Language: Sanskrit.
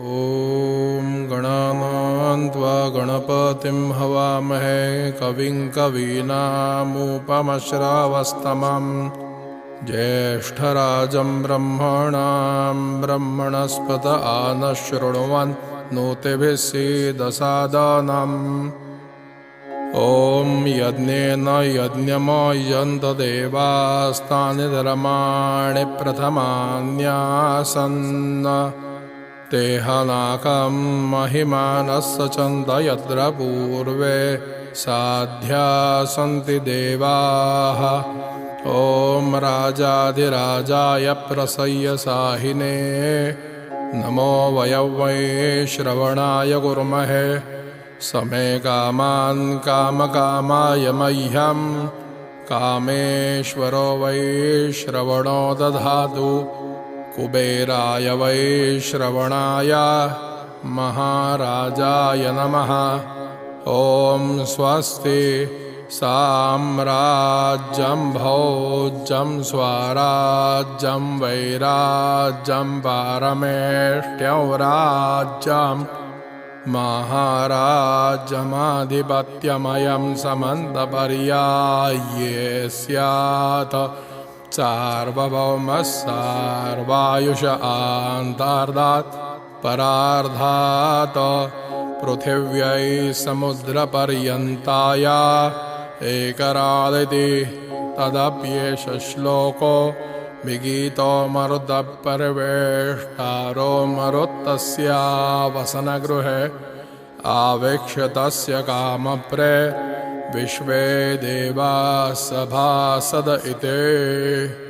ॐ गणानान्त्वा गणपतिं हवामहे कविं कवीनामुपमश्रावस्तमं ज्येष्ठराजं ब्रह्मणां ब्रह्मणस्पत आनः शृण्वन् नोतिभिः सीदसादानम्। ॐ यज्ञेन यज्ञमयन्त देवास्तानि धर्माणि प्रथमान्यासन् तेहनाकं महिमानस्य चन्द यत्र पूर्वे साध्या सन्ति देवाः। ॐ राजाधिराजाय प्रसय्य साहिने। नमो वयवै श्रवणाय कुर्महे। समे कामान् कामकामाय मह्यं। कामेश्वरो वै श्रवणो दधातु कुबेराय वै श्रवणाय महाराजाय नमः। ॐ स्वस्ति साम्राज्यं भोज्यं स्वराज्यं वैराज्यं पारमेष्ट्यं राज्यम् महाराजमाधिपत्यमयं समन्तपर्याये स्यात् सार्वभौमः सार्वायुष आन्तार्धात् परार्धात् पृथिव्यै समुद्रपर्यन्ताय एकरादिति तदप्येष श्लोको विगीतो मरुतपर्वेष्टारो मरुत्तस्यावसनगृहे आवेक्ष्य तस्य कामप्रे विश्वे देवा सभासद इति